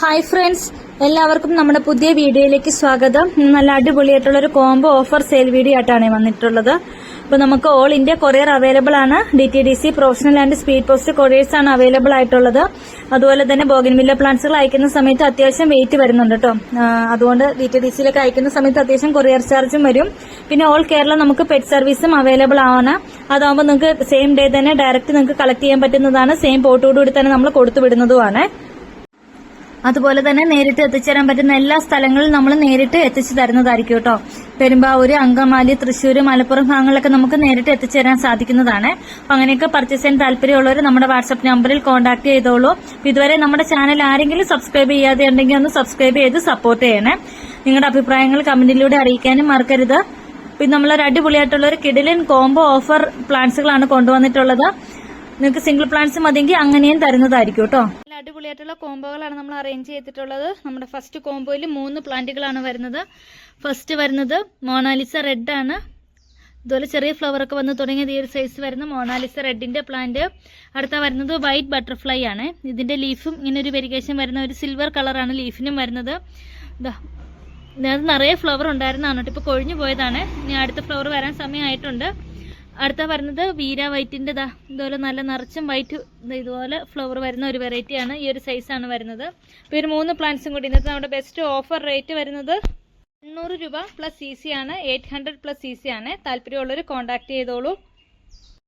Hi friends എല്ലാവർക്കും നമ്മുടെ പുതിയ വീഡിയോയിലേക്ക് സ്വാഗതം. നല്ല അടിപൊളിയായിട്ടുള്ള ഒരു കോംബോ ഓഫർ സെയിൽ വീഡിയോ ആയിട്ടാണ് വന്നിട്ടുള്ളത്. അപ്പൊ നമുക്ക് ഓൾ ഇന്ത്യ കൊറിയർ അവൈലബിൾ ആണ്. D T D C professional and speed post couriers ആണ് അവൈലബിൾ ആയിട്ടുള്ളത്. അതുപോലെ തന്നെ ബോഗൻവില്ല പ്ലാന്റ്സുകൾ അയക്കുന്ന സമയത്ത് അത്യാവശ്യം വെയിറ്റ് വരുന്നുണ്ട് കേട്ടോ അതുകൊണ്ട് ഡി ടി ഡി സിയിലേക്ക് അയക്കുന്ന സമയത്ത് അത്യാവശ്യം കൊറിയർ ചാർജും വരും. പിന്നെ ഓൾ കേരള നമുക്ക് പെറ്റ് സർവീസും അവൈലബിൾ ആണ്. അതാകുമ്പോൾ നിങ്ങൾക്ക് സെയിം ഡേ തന്നെ ഡയറക്റ്റ് നിങ്ങൾക്ക് കളക്ട് ചെയ്യാൻ പറ്റുന്നതാണ്. സെയിം പോട്ടോടുകൂടി തന്നെ നമ്മൾ കൊടുത്തു വിടുന്നതുമാണ് അതുപോലെ തന്നെ നേരിട്ട് എത്തിച്ചേരാൻ പറ്റുന്ന എല്ലാ സ്ഥലങ്ങളിലും നമ്മൾ നേരിട്ട് എത്തിച്ചു തരുന്നതായിരിക്കും കേട്ടോ. പെരുമ്പാവൂര് അങ്കമാലി തൃശ്ശൂർ മലപ്പുറം ഭാഗങ്ങളിലൊക്കെ നമുക്ക് നേരിട്ട് എത്തിച്ചേരാൻ സാധിക്കുന്നതാണ്. അപ്പൊ അങ്ങനെയൊക്കെ പർച്ചേസ് ചെയ്യാൻ താല്പര്യമുള്ളവർ നമ്മുടെ വാട്സ്ആപ്പ് നമ്പറിൽ കോൺടാക്ട് ചെയ്തോളൂ. ഇതുവരെ നമ്മുടെ ചാനൽ ആരെങ്കിലും സബ്സ്ക്രൈബ് ചെയ്യാതെ ഉണ്ടെങ്കിൽ ഒന്ന് സബ്സ്ക്രൈബ് ചെയ്ത് സപ്പോർട്ട് ചെയ്യണേ. നിങ്ങളുടെ അഭിപ്രായങ്ങൾ കമന്റിലൂടെ അറിയിക്കാനും മറക്കരുത്. പിന്നെ നമ്മളൊരു അടിപൊളിയായിട്ടുള്ള ഒരു കിഡിലിൻ കോംബോ ഓഫർ പ്ലാന്റ്സുകളാണ് കൊണ്ടുവന്നിട്ടുള്ളത്. നിങ്ങൾക്ക് സിംഗിൾ പ്ലാന്റ്സ് മതിയെങ്കിൽ അങ്ങനെയും തരുന്നതായിരിക്കും കേട്ടോ. അടിപൊളിയായിട്ടുള്ള കോംബോകളാണ് നമ്മൾ അറേഞ്ച് ചെയ്തിട്ടുള്ളത്. നമ്മുടെ ഫസ്റ്റ് കോംബോയിൽ മൂന്ന് പ്ലാന്റുകളാണ് വരുന്നത്. ഫസ്റ്റ് വരുന്നത് മോണാലിസ റെഡ് ആണ്. ഇതുപോലെ ചെറിയ ഫ്ലവർ ഒക്കെ വന്ന് തുടങ്ങിയത് ഈ ഒരു സൈസ് വരുന്ന മോണാലിസ റെഡിന്റെ പ്ലാന്റ് അടുത്ത വരുന്നത് വൈറ്റ് ബട്ടർഫ്ലൈ ആണ്. ഇതിന്റെ ലീഫും ഇങ്ങനെ ഒരു വെരിഗേഷൻ വരുന്ന ഒരു സിൽവർ കളറാണ് ലീഫിനും വരുന്നത്. ഇതിനകത്ത് നിറയെ ഫ്ലവർ ഉണ്ടായിരുന്നാണ് കേട്ടോ ഇപ്പൊ കൊഴിഞ്ഞു പോയതാണ്. ഇനി അടുത്ത ഫ്ലവർ വരാൻ സമയമായിട്ടുണ്ട്. അടുത്ത വരുന്നത് വീര വൈറ്റിന്റെ ഇതാ ഇതുപോലെ നല്ല നിറച്ചും വൈറ്റ് ഇതുപോലെ ഫ്ലവർ വരുന്ന ഒരു വെറൈറ്റിയാണ് ഈ ഒരു സൈസാണ് വരുന്നത്. ഇപ്പൊ ഒരു മൂന്ന് പ്ലാന്റ്സും കൂടി ഇന്നത്തെ നമ്മുടെ ബെസ്റ്റ് ഓഫർ റേറ്റ് വരുന്നത് എണ്ണൂറ് രൂപ പ്ലസ് സി സി ആണ്. Eight hundred plus C C ആണ്. താല്പര്യമുള്ളവർ കോൺടാക്ട് ചെയ്തോളൂ.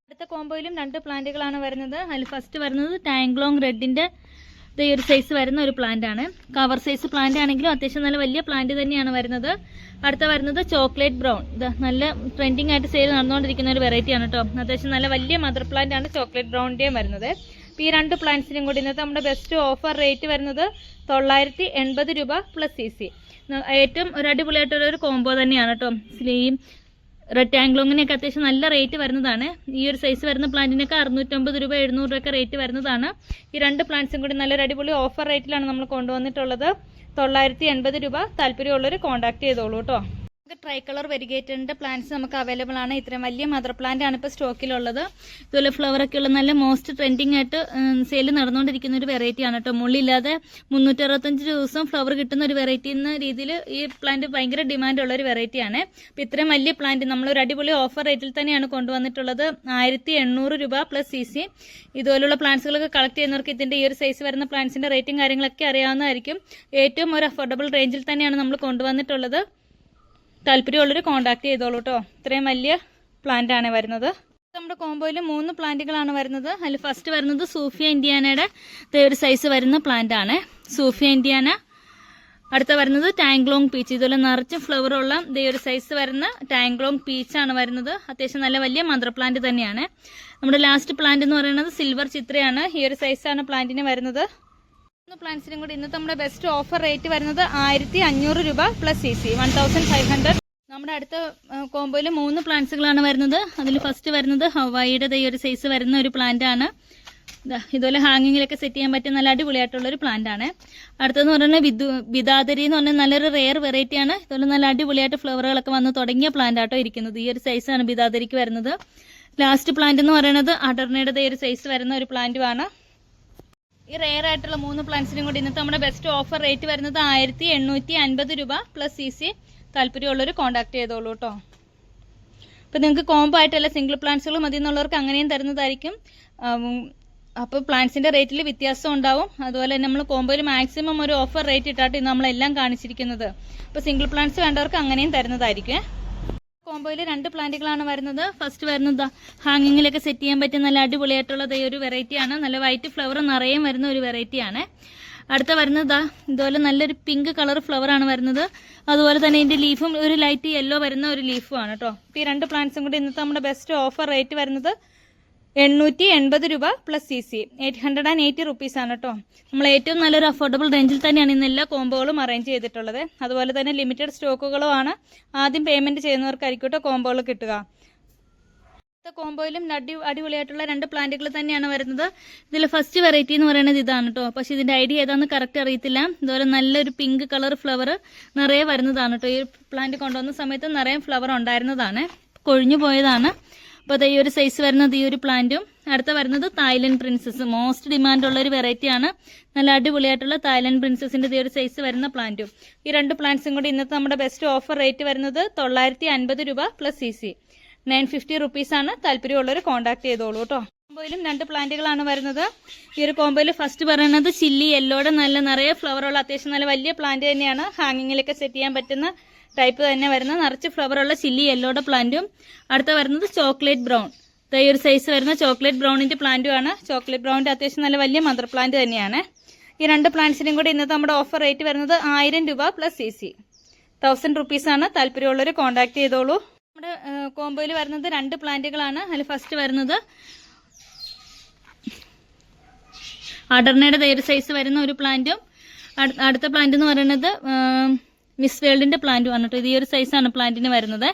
അടുത്ത കോമ്പോയിലും രണ്ട് പ്ലാന്റുകളാണ് വരുന്നത്. അതിൽ ഫസ്റ്റ് വരുന്നത് ടാങ്ക്ലോങ് റെഡിന്റെ ഈ ഒരു സൈസ് വരുന്ന ഒരു പ്ലാന്റ് ആണ്. കവർ സൈസ് പ്ലാന്റ് ആണെങ്കിലും അത്യാവശ്യം നല്ല വലിയ പ്ലാന്റ് തന്നെയാണ് വരുന്നത്. അടുത്ത വരുന്നത് ചോക്ലേറ്റ് ബ്രൗൺ ഇത് നല്ല ട്രെൻഡിങ് ആയിട്ട് സെയിൽ നടന്നുകൊണ്ടിരിക്കുന്ന ഒരു വെറൈറ്റി ആണ് കേട്ടോ അത്യാവശ്യം നല്ല വലിയ മദർ പ്ലാന്റ് ആണ് ചോക്ലേറ്റ് ബ്രൗണിന്റെയും വരുന്നത്. ഈ രണ്ട് പ്ലാന്റ്സിനും കൂടി ഇന്നത്തെ നമ്മുടെ ബെസ്റ്റ് ഓഫർ റേറ്റ് വരുന്നത് തൊള്ളായിരത്തി എൺപത് രൂപ പ്ലസ് സി സി ഏറ്റവും ഒരു അടിപൊളിയായിട്ടുള്ള ഒരു കോംബോ തന്നെയാണ് കേട്ടോ സ്ലീം റെക്ടാംഗിൾ അങ്ങനെയൊക്കെ അത്യാവശ്യം നല്ല റേറ്റ് വരുന്നതാണ്. ഈ ഒരു സൈസ് വരുന്ന പ്ലാന്റിനൊക്കെ അറുന്നൂറ്റമ്പത് രൂപ എഴുന്നൂറ് രൂപയൊക്കെ റേറ്റ് വരുന്നതാണ്. ഈ രണ്ട് പ്ലാന്റ്സും കൂടി നല്ലൊരു അടിപൊളി ഓഫർ റേറ്റിലാണ് നമ്മൾ കൊണ്ടുവന്നിട്ടുള്ളത്. തൊള്ളായിരത്തി എൺപത് രൂപ താല്പര്യമുള്ളവർ കോൺടാക്ട് ചെയ്തോളൂ കേട്ടോ. നമുക്ക് ട്രൈ കളർ വെരിഗേറ്ററിന്റെ പ്ലാന്റ്സ് നമുക്ക് അവൈലബിൾ ആണ്. ഇത്രയും വലിയ മദർ പ്ലാന്റ് ആണ് ഇപ്പോൾ സ്റ്റോക്കിലുള്ളത് ഇതുപോലെ ഫ്ലവർ ഒക്കെ ഉള്ള നല്ല മോസ്റ്റ് ട്രെൻഡിങ് ആയിട്ട് സെയിൽ നടന്നുകൊണ്ടിരിക്കുന്ന ഒരു വെറൈറ്റി ആണ് കേട്ടോ. മുള്ളില്ലാതെ മുന്നൂറ്റി അറുപത്തഞ്ച് ദിവസം ഫ്ലവർ കിട്ടുന്ന ഒരു വെറൈറ്റി എന്ന രീതിയിൽ ഈ പ്ലാന്റ് ഭയങ്കര ഡിമാൻഡ് ഉള്ള ഒരു വെറൈറ്റി ആണ്. അപ്പോൾ ഇത്രയും വലിയ പ്ലാന്റ് നമ്മൾ ഒരു അടിപൊളി ഓഫർ റേറ്റിൽ തന്നെയാണ് കൊണ്ടുവന്നിട്ടുള്ളത്. ആയിരത്തി എണ്ണൂറ് രൂപ പ്ലസ് സി സി ഇതുപോലുള്ള പ്ലാന്റ്സുകളൊക്കെ കളക്ട് ചെയ്യുന്നവർക്ക് ഇതിന്റെ ഈ ഒരു സൈസ് വരുന്ന പ്ലാന്റ്സിന്റെ റേറ്റും കാര്യങ്ങളൊക്കെ അറിയാവുന്നതായിരിക്കും. ഏറ്റവും ഒരു അഫോർഡബിൾ റേഞ്ചിൽ തന്നെയാണ് നമ്മൾ കൊണ്ടുവന്നിട്ടുള്ളത്. താല്പര്യമുള്ളവർ കോൺടാക്ട് ചെയ്തോളൂ കേട്ടോ ഇത്രയും വലിയ പ്ലാന്റ് ആണ് വരുന്നത്. നമ്മുടെ കോമ്പോയിൽ മൂന്ന് പ്ലാന്റുകളാണ് വരുന്നത്. അതിൽ ഫസ്റ്റ് വരുന്നത് സൂഫിയ ഇന്ത്യാനയുടെ ഒരു സൈസ് വരുന്ന പ്ലാന്റ് ആണ്. സൂഫിയ ഇന്ത്യാന അടുത്ത വരുന്നത് ടാങ്ക്ലോങ് പീച്ച് ഇതുപോലെ നിറച്ച് ഫ്ലവർ ഉള്ള ഇതേ ഒരു സൈസ് വരുന്ന ടാങ്ക്ലോങ് പീച്ചാണ് വരുന്നത്. അത്യാവശ്യം നല്ല വലിയ മന്ത്ര പ്ലാന്റ് തന്നെയാണ്. നമ്മുടെ ലാസ്റ്റ് പ്ലാന്റ് എന്ന് പറയുന്നത് സിൽവർ ചിത്രയാണ്. ഈ ഒരു സൈസാണ് പ്ലാന്റിന് വരുന്നത്. പ്ലാന്റ്സിനും കൂടി ഇന്നത്തെ നമ്മുടെ ബെസ്റ്റ് ഓഫർ റേറ്റ് വരുന്നത് ആയിരത്തി അഞ്ഞൂറ് രൂപ plus C C one thousand five hundred നമ്മുടെ അടുത്ത കോമ്പോയിൽ മൂന്ന് പ്ലാന്റ്സുകളാണ് വരുന്നത്. അതിൽ ഫസ്റ്റ് വരുന്നത് ഹവായിയുടെ ഈ ഒരു സൈസ് വരുന്ന ഒരു പ്ലാന്റ് ആണ്. ഇതുപോലെ ഹാങ്ങിങ്ങിലൊക്കെ സെറ്റ് ചെയ്യാൻ പറ്റിയ നല്ല അടിപൊളിയായിട്ടുള്ള ഒരു പ്ലാന്റ് ആണ്. അടുത്തെന്ന് പറയുന്നത് വിദു വിദാതരി എന്ന് പറഞ്ഞാൽ നല്ലൊരു റെയർ വെറൈറ്റി ആണ്. ഇതുപോലെ നല്ല അടിപൊളിയായിട്ട് ഫ്ലവറുകളൊക്കെ വന്ന് തുടങ്ങിയ പ്ലാന്റ് ആട്ടോ ഇരിക്കുന്നത്. ഈ ഒരു സൈസാണ് വിദാതരിക്ക് വരുന്നത്. ലാസ്റ്റ് പ്ലാന്റ് എന്ന് പറയുന്നത് അടർണയുടെ ഒരു സൈസ് വരുന്ന ഒരു പ്ലാന്റുമാണ് ഈ റെയർ ആയിട്ടുള്ള മൂന്ന് പ്ലാന്റ്സിനും കൂടി ഇന്നത്തെ നമ്മുടെ ബെസ്റ്റ് ഓഫർ റേറ്റ് വരുന്നത് ആയിരത്തി എണ്ണൂറ്റി അൻപത് രൂപ പ്ലസ് സി സി താല്പര്യമുള്ളവർ കോൺടാക്ട് ചെയ്തോളൂ കേട്ടോ അപ്പോൾ നിങ്ങൾക്ക് കോംബോ ആയിട്ടല്ല സിംഗിൾ പ്ലാന്റ്സുകൾ മതി എന്നുള്ളവർക്ക് അങ്ങനെയും തരുന്നതായിരിക്കും. അപ്പോൾ പ്ലാന്റ്സിന്റെ റേറ്റിൽ വ്യത്യാസം ഉണ്ടാവും. അതുപോലെ നമ്മൾ കോംബോയിൽ മാക്സിമം ഒരു ഓഫർ റേറ്റ് ഇട്ടാട്ട് നമ്മൾ നമ്മളെല്ലാം കാണിച്ചിരിക്കുന്നത്. അപ്പോൾ സിംഗിൾ പ്ലാന്റ്സ് വേണ്ടവർക്ക് അങ്ങനെയും തരുന്നതായിരിക്കും. കോംബോയിൽ രണ്ട് പ്ലാന്റുകളാണ് വരുന്നത്. ഫസ്റ്റ് വരുന്നത് ഹാങ്ങിങ്ങിലൊക്കെ സെറ്റ് ചെയ്യാൻ പറ്റിയ നല്ല അടിപൊളിയായിട്ടുള്ള ഈ ഒരു വെറൈറ്റിയാണ് നല്ല വൈറ്റ് ഫ്ലവർ നിറയെ വരുന്ന ഒരു വെറൈറ്റിയാണ് അടുത്ത വരുന്നത് ഇതുപോലെ നല്ലൊരു പിങ്ക് കളർ ഫ്ലവർ ആണ് വരുന്നത്. അതുപോലെ തന്നെ ഇതിന്റെ ലീഫും ഒരു ലൈറ്റ് യെല്ലോ വരുന്ന ഒരു ലീഫുമാണ് കേട്ടോ ഈ രണ്ട് പ്ലാന്റ്സും കൂടി ഇന്നത്തെ നമ്മുടെ ബെസ്റ്റ് ഓഫർ റേറ്റ് വരുന്നത് എണ്ണൂറ്റി എൺപത് രൂപ plus C C eight hundred and eighty rupees ആണ് കേട്ടോ നമ്മൾ ഏറ്റവും നല്ലൊരു അഫോർഡബിൾ റേഞ്ചിൽ തന്നെയാണ് ഇന്ന് എല്ലാ കോംബോകളും അറേഞ്ച് ചെയ്തിട്ടുള്ളത്. അതുപോലെ തന്നെ ലിമിറ്റഡ് സ്റ്റോക്കുകളും ആണ് ആദ്യം പേയ്മെന്റ് ചെയ്യുന്നവർക്കായിരിക്കും കേട്ടോ കോംബോകൾ കിട്ടുക. അടുത്ത കോംബോയിലും അടി അടിപൊളിയായിട്ടുള്ള രണ്ട് പ്ലാന്റുകൾ തന്നെയാണ് വരുന്നത്. ഇതിൽ ഫസ്റ്റ് വെറൈറ്റി എന്ന് പറയുന്നത് ഇതാണ് കേട്ടോ പക്ഷെ ഇതിന്റെ ഐഡിയ ഏതാണെന്ന് കറക്റ്റ് അറിയത്തില്ല. ഇതുപോലെ നല്ലൊരു പിങ്ക് കളർ ഫ്ലവർ നിറയെ വരുന്നതാണ് കേട്ടോ ഈ പ്ലാന്റ് കൊണ്ടുവന്ന സമയത്ത് നിറയെ ഫ്ലവർ ഉണ്ടായിരുന്നതാണ്. കൊഴിഞ്ഞു പോയതാണ്. അപ്പോൾ അത് ഈ ഒരു സൈസ് വരുന്നത് ഈ ഒരു പ്ലാന്റും അടുത്ത വരുന്നത് തായ്ലൻഡ് പ്രിൻസസ് മോസ്റ്റ് ഡിമാൻഡ് ഉള്ള ഒരു വെറൈറ്റിയാണ് നല്ല അടിപൊളിയായിട്ടുള്ള തായ്ലൻഡ് പ്രിൻസസിന്റെ ഈ ഒരു സൈസ് വരുന്ന പ്ലാന്റും ഈ രണ്ട് പ്ലാന്റ്സും കൂടി ഇന്നത്തെ നമ്മുടെ ബെസ്റ്റ് ഓഫർ റേറ്റ് വരുന്നത് തൊള്ളായിരത്തി രൂപ plus C C nine fifty റുപ്പീസാണ് താല്പര്യമുള്ളവർ കോൺടാക്ട് ചെയ്തോളൂ കേട്ടോ. കോമ്പോയിലും രണ്ട് പ്ലാന്റുകളാണ് വരുന്നത്. ഈ ഒരു കോമ്പോയിൽ ഫസ്റ്റ് പറയുന്നത് ചില്ലി യെല്ലോടെ നല്ല നിറയെ ഫ്ലവർ ഉള്ള അത്യാവശ്യം നല്ല വലിയ പ്ലാന്റ് തന്നെയാണ്. ഹാങ്ങിങ്ങിലൊക്കെ സെറ്റ് ചെയ്യാൻ പറ്റുന്ന ടൈപ്പ് തന്നെ വരുന്ന നിറച്ച് ഫ്ലവർ ഉള്ള ചില്ലി യെല്ലോയുടെ പ്ലാന്റും അടുത്ത വരുന്നത് ചോക്ലേറ്റ് ബ്രൗൺ ഈ ഒരു സൈസ് വരുന്ന ചോക്ലേറ്റ് ബ്രൗണിന്റെ പ്ലാന്റും ആണ്. ചോക്ലേറ്റ് ബ്രൗണിന്റെ അത്യാവശ്യം നല്ല വലിയ മദർ പ്ലാന്റ് തന്നെയാണ്. ഈ രണ്ട് പ്ലാന്റ്സിനും കൂടി ഇന്നത്തെ നമ്മുടെ ഓഫർ റേറ്റ് വരുന്നത് ആയിരം രൂപ പ്ലസ് സി സി തൗസൻഡ് റുപ്പീസാണ് താല്പര്യമുള്ളവർ കോൺടാക്ട് ചെയ്തോളൂ. നമ്മുടെ കോംബോയിൽ വരുന്നത് രണ്ട് പ്ലാന്റുകളാണ് അതിൽ ഫസ്റ്റ് വരുന്നത് അടർണയുടെ തൈര് സൈസ് വരുന്ന ഒരു പ്ലാന്റും അടുത്ത പ്ലാന്റ് എന്ന് പറയുന്നത് മിസ് വേൾഡിന്റെ പ്ലാന്റ് വന്നിട്ട് ഈ ഒരു സൈസാണ് പ്ലാന്റിന് വരുന്നത്.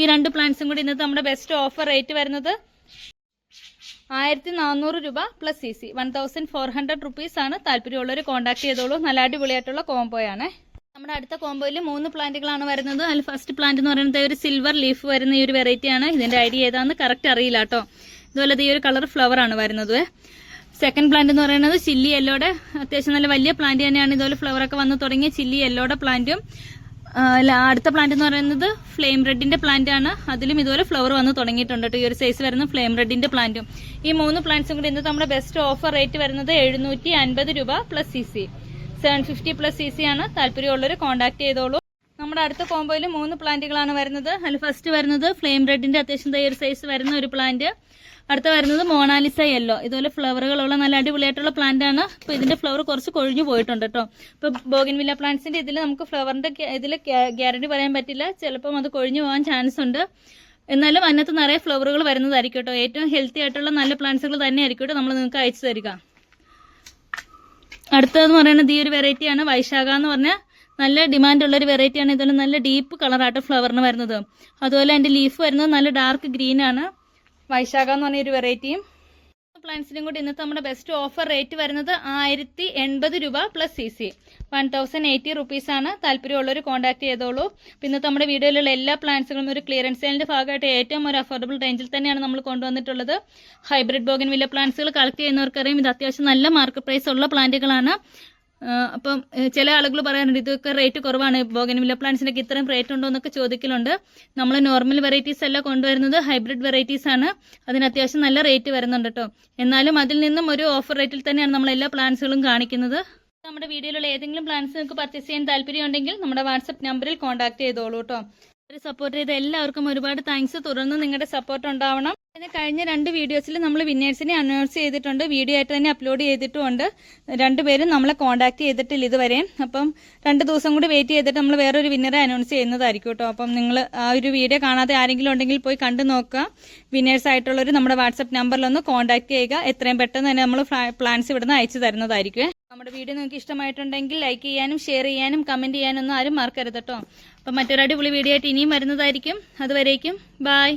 ഈ രണ്ട് പ്ലാന്റ്സും കൂടി ഇന്നത്തെ നമ്മുടെ ബെസ്റ്റ് ഓഫർ റേറ്റ് വരുന്നത് ആയിരത്തി നാനൂറ് രൂപ plus C C one thousand four hundred rupees ആണ്. താല്പര്യമുള്ളവർ കോൺടാക്ട് ചെയ്തോളൂ. നല്ല അടിപൊളിയായിട്ടുള്ള കോംബോയാണ് നമ്മുടെ അടുത്ത കോംബോയിൽ മൂന്ന് പ്ലാന്റുകളാണ് വരുന്നത്. അതിൽ ഫസ്റ്റ് പ്ലാന്റ് എന്ന് പറയുന്നത് ഒരു സിൽവർ ലീഫ് വരുന്ന ഈ ഒരു വെറൈറ്റിയാണ് ഇതിന്റെ ഐഡിയ ഏതാണെന്ന് കറക്റ്റ് അറിയില്ല കേട്ടോ. ഇതുപോലെ ഈ ഒരു കളർ ഫ്ലവർ ആണ് വരുന്നത്. സെക്കൻഡ് പ്ലാന്റ് എന്ന് പറയുന്നത് ചില്ലി യെല്ലോടെ അത്യാവശ്യം നല്ല വലിയ പ്ലാന്റ് തന്നെയാണ്. ഇതുപോലെ ഫ്ലവർ ഒക്കെ വന്ന് തുടങ്ങിയ ചില്ലി യെല്ലോടെ പ്ലാന്റും അടുത്ത പ്ലാന്റ് എന്ന് പറയുന്നത് ഫ്ലെയിം റെഡിന്റെ പ്ലാന്റ് ആണ്. അതിലും ഇതുപോലെ ഫ്ലവർ വന്ന് തുടങ്ങിയിട്ടുണ്ട് ഈ ഒരു സൈസ് വരുന്ന ഫ്ലെയിം റെഡിന്റെ പ്ലാന്റും ഈ മൂന്ന് പ്ലാന്റ്സും കൂടി ഇന്നത്തെ നമ്മുടെ ബെസ്റ്റ് ഓഫർ റേറ്റ് വരുന്നത് എഴുന്നൂറ്റി രൂപ plus C seven fifty plus C C ആണ്. താല്പര്യമുള്ളവർ കോൺടാക്ട് ചെയ്തോളൂ. നമ്മുടെ അടുത്ത കോമ്പോയിൽ മൂന്ന് പ്ലാന്റുകളാണ് വരുന്നത്. അതിൽ ഫസ്റ്റ് വരുന്നത് ഫ്ലെയിം റെഡിന്റെ അത്യാവശ്യം തയ്യർ സൈസ് വരുന്ന ഒരു പ്ലാന്റ്. അടുത്ത വരുന്നത് മോണാലിസ യെല്ലോ ഇതുപോലെ ഫ്ലവറുകളുള്ള നല്ല അടിപൊളിയായിട്ടുള്ള പ്ലാന്റ് ആണ്. അപ്പൊ ഇതിന്റെ ഫ്ലവർ കുറച്ച് കൊഴിഞ്ഞു പോയിട്ടുണ്ട് കേട്ടോ ഇപ്പൊ ബോഗിൻവില്ല പ്ലാന്റ്സിന്റെ ഇതിൽ നമുക്ക് ഫ്ലവറിന്റെ ഇതിൽ ഗ്യാരണ്ടി പറയാൻ പറ്റില്ല. ചിലപ്പം അത് കൊഴിഞ്ഞു പോകാൻ ചാൻസ് ഉണ്ട്. എന്നാലും അതിനകത്ത് നിറയെ ഫ്ലവറുകൾ വരുന്നതായിരിക്കും കേട്ടോ ഏറ്റവും ഹെൽത്തി ആയിട്ടുള്ള നല്ല പ്ലാന്റ്സുകൾ തന്നെയായിരിക്കും കേട്ടോ നമ്മൾ നിങ്ങൾക്ക് അയച്ചു തരിക. അടുത്തതെന്ന് പറയുന്നത് ഈ ഒരു വെറൈറ്റിയാണ് വൈശാഖ എന്ന് പറഞ്ഞ നല്ല ഡിമാൻഡ് ഉള്ള ഒരു വെറൈറ്റിയാണ് ഇതുപോലെ നല്ല ഡീപ്പ് കളറായിട്ട് ഫ്ലവറിന് വരുന്നത്. അതുപോലെ അതിന്റെ ലീഫ് വരുന്നത് നല്ല ഡാർക്ക് ഗ്രീൻ ആണ്. വൈശാഖ എന്ന് പറഞ്ഞ ഒരു വെറൈറ്റിയും പ്ലാന്റ്സിനും കൂടി ഇന്നത്തെ നമ്മുടെ ബെസ്റ്റ് ഓഫർ റേറ്റ് വരുന്നത് ആയിരത്തി എൺപത് രൂപ plus C C one thousand eighty rupees ആണ്. താല്പര്യമുള്ളവർ കോൺടാക്ട് ചെയ്തോളൂ. പിന്നെ നമ്മുടെ വീഡിയോയിലുള്ള എല്ലാ പ്ലാന്റ്സുകളും ഒരു ക്ലിയറൻസ് സെയിലിന്റെ ഭാഗമായിട്ട് ഏറ്റവും ഒരു അഫോർഡബിൾ റേഞ്ചിൽ തന്നെയാണ് നമ്മൾ കൊണ്ടുവന്നിട്ടുള്ളത്. ഹൈബ്രിഡ് ബോഗൻ വില്ല പ്ലാന്റ്സുകൾ കളക്ട് ചെയ്യുന്നവർക്കറിയാം. ഇത് അത്യാവശ്യം നല്ല മാർക്കറ്റ് പ്രൈസ് ഉള്ള പ്ലാന്റുകളാണ് അപ്പം ചില ആളുകൾ പറയാറുണ്ട് ഇതൊക്കെ റേറ്റ് കുറവാണ് ബോഗൻവില്ല പ്ലാന്റ്സിനൊക്കെ ഇത്രയും റേറ്റ് ഉണ്ടോ എന്നൊക്കെ ചോദിക്കലുണ്ട്. നമ്മൾ നോർമൽ വെറൈറ്റീസ് അല്ല കൊണ്ടുവരുന്നത് ഹൈബ്രിഡ് വെറൈറ്റീസ് ആണ്. അതിന് അത്യാവശ്യം നല്ല റേറ്റ് വരുന്നുണ്ട് കേട്ടോ എന്നാലും അതിൽ നിന്നും ഒരു ഓഫർ റേറ്റിൽ തന്നെയാണ് നമ്മൾ എല്ലാ പ്ലാന്റ്സുകളും കാണിക്കുന്നത്. നമ്മുടെ വീഡിയോയിലുള്ള ഏതെങ്കിലും പ്ലാന്റ്സ് നിങ്ങൾക്ക് പർച്ചേസ് ചെയ്യാൻ താല്പര്യം ഉണ്ടെങ്കിൽ നമ്മുടെ വാട്സപ്പ് നമ്പറിൽ കോൺടാക്ട് ചെയ്തോളൂ കേട്ടോ സപ്പോർട്ട് ചെയ്ത എല്ലാവർക്കും ഒരുപാട് താങ്ക്സ് തുടർന്ന് നിങ്ങളുടെ സപ്പോർട്ട് ഉണ്ടാവണം. പിന്നെ കഴിഞ്ഞ രണ്ട് വീഡിയോസിൽ നമ്മൾ വിന്നേഴ്സിനെ അനൗൺസ് ചെയ്തിട്ടുണ്ട്. വീഡിയോ ആയിട്ട് തന്നെ അപ്ലോഡ് ചെയ്തിട്ടുമുണ്ട്. രണ്ടുപേരും നമ്മളെ കോൺടാക്ട് ചെയ്തിട്ടില്ല ഇതുവരെ. അപ്പം രണ്ട് ദിവസം കൂടി വെയിറ്റ് ചെയ്തിട്ട് നമ്മൾ വേറൊരു വിന്നറെ അനൗൺസ് ചെയ്യുന്നതായിരിക്കും കേട്ടോ അപ്പം നിങ്ങൾ ആ ഒരു വീഡിയോ കാണാതെ ആരെങ്കിലും ഉണ്ടെങ്കിൽ പോയി കണ്ടു നോക്കുക. വിന്നേഴ്സ് ആയിട്ടുള്ളവർ നമ്മുടെ വാട്സപ്പ് നമ്പറിലൊന്ന് കോൺടാക്ട് ചെയ്യുക. എത്രയും പെട്ടെന്ന് തന്നെ നമ്മൾ പ്ലാൻസ് ഇവിടുന്ന് അയച്ചു തരുന്നതായിരിക്കും. നമ്മുടെ വീഡിയോ നിങ്ങൾക്ക് ഇഷ്ടമായിട്ടുണ്ടെങ്കിൽ ലൈക്ക് ചെയ്യാനും ഷെയർ ചെയ്യാനും കമന്റ് ചെയ്യാനൊന്നും ആരും മറക്കരുത് കേട്ടോ അപ്പം മറ്റൊരു അടിപൊളി വീഡിയോ ആയിട്ട് ഇനിയും വരുന്നതായിരിക്കും. അതുവരേക്കും ബായ്